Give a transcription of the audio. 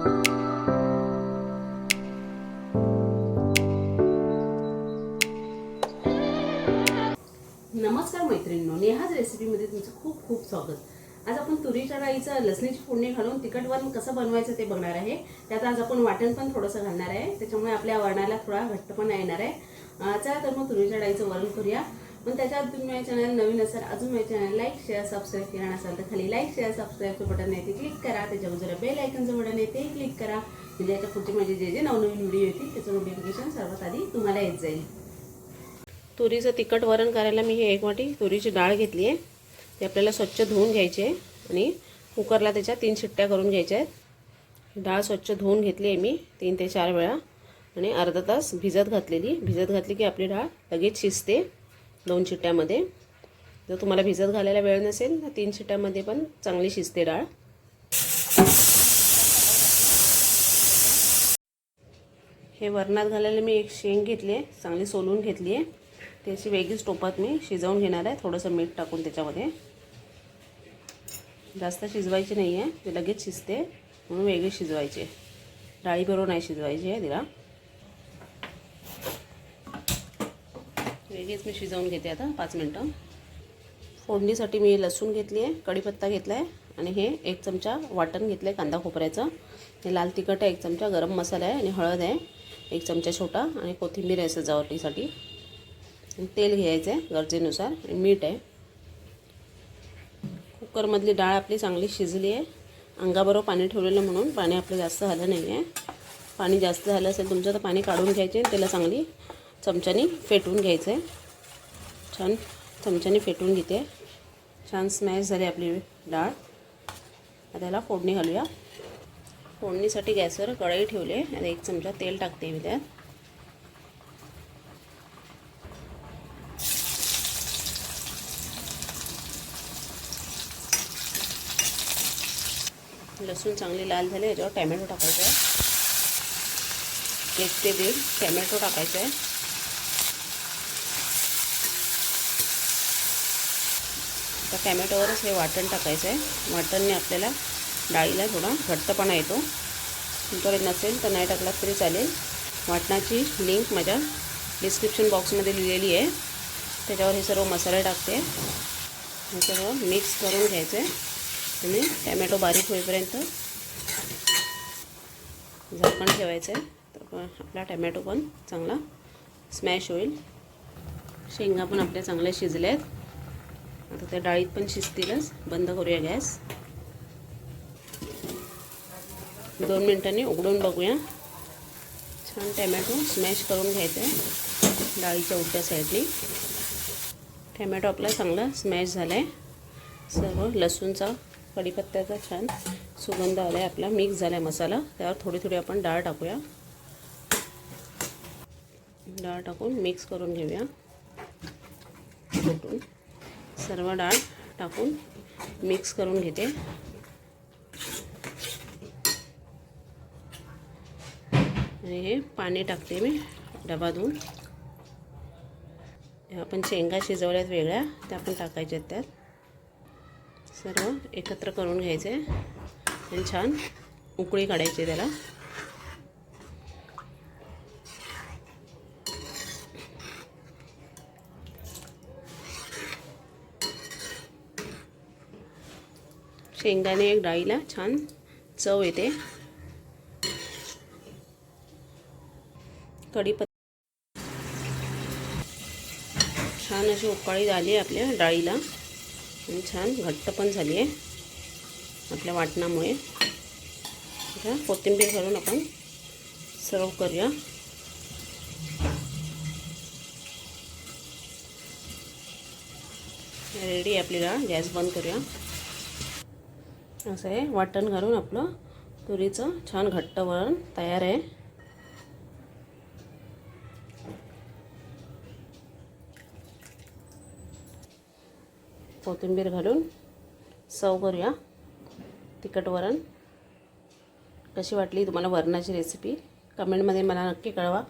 नमस्कार मैत्रिणींनो नेहाज रेसिपीमध्ये तुमचं खूप खूप स्वागत. आज आपण तुरीच्या डाळीचं लसणीची फोडणी घालून तिखट वरण कसं बनवायचं ते बघणार आहे. त्यात आज आपण वाटण पण थोडंसं घालणार आहे. त्याच्यामुळे आपल्या वरणाला थोडा घट्टपणा येणार आहे. चला तर मग तुरीच्या डाळीचं वरण करूया. पण त्याच्यात तुम्ही माझ्या चॅनल नवीन असाल अजून माझ्या चॅनल लाईक शेअर सबस्क्राईब केला नसाल तर खाली लाईक शेअर सबस्क्राईबचं बटन येते क्लिक करा. त्याच्या बाजूला बेल आयकनचं बटन येते क्लिक करा. म्हणजे याच्या पुढचे माझे जे जे नवनवीन व्हिडिओ येतील त्याचं नोटिफिकेशन सर्वात आधी तुम्हाला येत जाईल. तुरीचं तिखट वरण करायला मी हे एक वाटी तुरीची डाळ घेतली आहे. ती आपल्याला स्वच्छ धुवून घ्यायची आहे. आणि कुकरला त्याच्या तीन शिट्ट्या करून घ्यायच्या आहेत. डाळ स्वच्छ धुवून घेतली आहे मी तीन ते चार वेळा. आणि अर्धा तास भिजत घातलेली. भिजत घातली की आपली डाळ लगेच शिजते. दोन शिट्ट्यामध्ये जर तुम्हाला भिजत घालायला वेळ नसेल तर तीन शिट्ट्यामध्ये पण चांगली शिजते डाळ. हे वरणात घालायला मी एक शेंग घेतली आहे चांगली सोलून घेतली आहे. त्याची वेगळीच टोपात मी शिजवून घेणार आहे थोडंसं मीठ टाकून त्याच्यामध्ये. जास्त शिजवायची नाही आहे ते लगेच शिजते म्हणून वेगळी शिजवायची डाळीबरोबर नाही शिजवायची आहे तिला. वेगळीच मी शिजवून घेते आता पाच मिनटं. फोडणीसाठी मी लसूण घेतली आहे कढीपत्ता घेतला आहे आणि हे एक चमचा वाटण घेतलं आहे कांदा खोबऱ्याचं. हे लाल तिखट आहे एक चमचा गरम मसाला आहे आणि हळद आहे एक चमचा छोटा आणि कोथिंबीर आहे सजावटीसाठी. तेल घ्यायचं आहे गरजेनुसार मीठ आहे. कुकरमधली डाळ आपली चांगली शिजली आहे. अंगाबरोबर पाणी ठेवलेलं म्हणून पाणी आपलं जास्त झालं नाही आहे पाणी जास्त झालं असेल तुमचं तर पाणी काढून घ्यायचे त्याला चांगली चमच्यानी फेटून घ्यायचं आहे छान चमच्याने फेटून घेते. छान स्मॅश झाली आपली डाळ. आता त्याला फोडणी घालूया. फोडणीसाठी गॅसवर कढई ठेवली. आहे आता एक चमचा तेल टाकते मी त्यात. लसूण चांगली लाल झाले. याच्यावर टॅमॅटो टाकायचा आहे एक ते दीड टॅमॅटो टाकायचा आहे तर टॅमॅटोवरच हे वाटण टाकायचं आहे. वाटणने आपल्याला डाळीला थोडा घट्टपणा येतो. तुमच्याकडे नसेल तर नाही टाकला तरी चालेल. वाटणाची लिंक माझ्या डिस्क्रिप्शन बॉक्समध्ये लिहिलेली आहे. त्याच्यावर हे सर्व मसाले टाकते. हे सर्व मिक्स करून घ्यायचं आहे. आणि टॅमॅटो बारीक होईपर्यंत झाकण ठेवायचं आहे. तर पण आपला टॅमॅटो पण चांगला स्मॅश होईल. शेंगा पण आपल्या चांगल्या शिजल्या आहेत आता त्या डाळीत पण शिजतीलच. बंद करूया गॅस. दोन मिनटांनी उघडून बघूया. छान टॅमॅटो स्मॅश करून घ्यायचं आहे. डाळीच्या उलट्या साईडनी. टॅमॅटो आपला चांगला स्मॅश झाला आहे सर्व लसूणचा कढीपत्त्याचा छान सुगंध आला आहे आपला मिक्स झाला आहे मसाला. त्यावर थोडी थोडी आपण डाळ टाकूया. डाळ टाकून मिक्स करून घेऊया. कुटून सर्व डाळ टाकून मिक्स करून घेते. आणि हे पाणी टाकते मी डबा धुवून. आपण शेंगा शिजवल्यात वेगळ्या त्या पण टाकायच्या आहेत त्यात. सर्व एकत्र करून घ्यायचे आणि छान उकळी काढायची त्याला. शेंगदाणे एक डाळीला छान चव येते. कढीपत्ता छान अशी उकाळी झाली आहे आपल्या डाळीला आणि छान घट्ट पण झाली आहे आपल्या वाटणामुळे. आता कोथिंबीर घालून आपण सर्व करूया. रेडी आपली डाळ गॅस बंद करूया. असं आहे वाटण घालून आपलं तुरीचं छान घट्ट वरण तयार आहे. कोथिंबीर घालून सव करूया तिखट वरण. कशी वाटली तुम्हाला वरणाची रेसिपी कमेंटमध्ये मला नक्की कळवा.